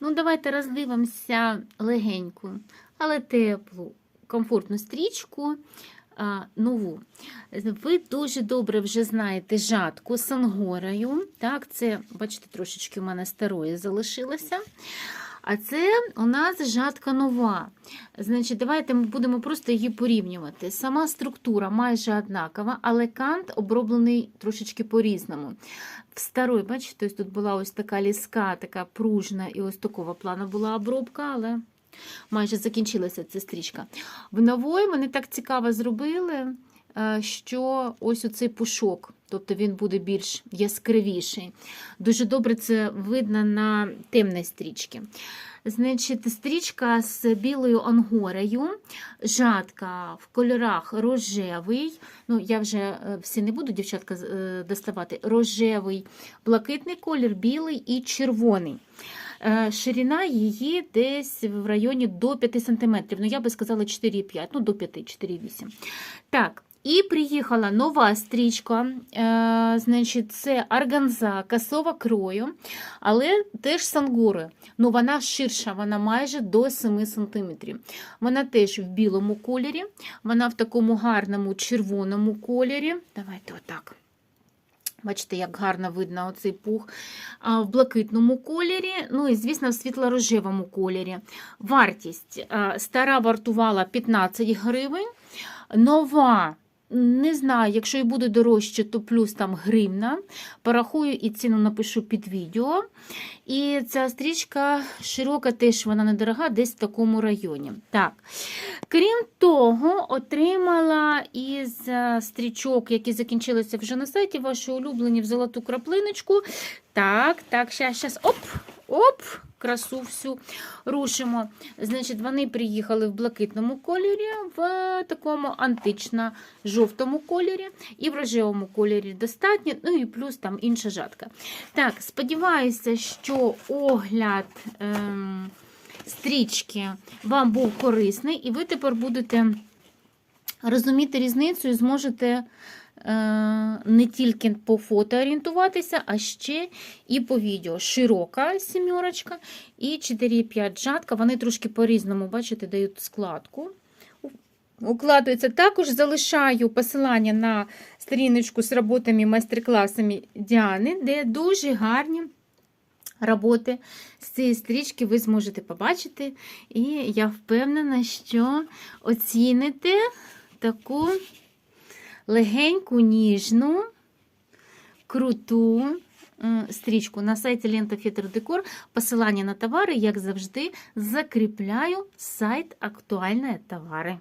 Ну, давайте роздивимося легеньку, але теплу, комфортну стрічку. а, Нову. Ви дуже добре вже знаєте жатку з ангорою. Так, це, бачите, трошечки у мене старої залишилося. А це у нас жатка нова. Значить, давайте ми будемо просто її порівнювати. Сама структура майже однакова, але кант оброблений трошечки по-різному. В старої, бачите, тут була ось така ліска, така пружна, і ось такого плану була обробка, але майже закінчилася ця стрічка. В нової мене так цікаво зробили, що ось оцей пушок, тобто він буде більш яскравіший. Дуже добре це видно на темній стрічці. Значить, стрічка з білою ангорою, жатка в кольорах рожевий. Ну, я вже е, всі не буду, дівчатка, е, доставати. Рожевий, блакитний колір, білий і червоний. Е, Ширина її десь в районі до 5 см. Ну, я би сказала 4,5, ну до 5, 4,8. Так, і приїхала нова стрічка, е, значить, це органза косова крою, але теж з ангорою. Ну, вона ширша, вона майже до 7 см. Вона теж в білому кольорі, вона в такому гарному червоному кольорі. Давайте отак. Бачите, як гарно видно оцей пух. А, В блакитному кольорі, ну і, звісно, в світло-рожевому кольорі. Вартість стара вартувала 15 гривень. Нова, не знаю, якщо і буде дорожче, то плюс там гривна. Порахую і ціну напишу під відео. І ця стрічка широка, теж вона недорога, десь в такому районі. Так. Крім того, отримала із е, стрічок, які закінчилися вже на сайті, ваші улюблені в золоту краплиночку. Так, так, щас, щас, оп, оп, красу всю рушимо. Значить, вони приїхали в блакитному кольорі, в такому антично-жовтому кольорі і в рожевому кольорі достатньо, ну і плюс там інша жатка. Так, сподіваюся, що огляд. Ем, стрічки вам був корисний, і ви тепер будете розуміти різницю і зможете не тільки по фото орієнтуватися, а ще і по відео. Широка сімерочка і 4,5 жатка. Вони трошки по-різному, бачите, дають складку. Укладується. Також залишаю посилання на сторіночку з роботами, майстер-класами Діани, де дуже гарні роботи з цієї стрічки ви зможете побачити. І я впевнена, що оціните таку легеньку, ніжну, круту стрічку. На сайті Лента Фітер Декор посилання на товари, як завжди, закріпляю сайт Актуальні товари.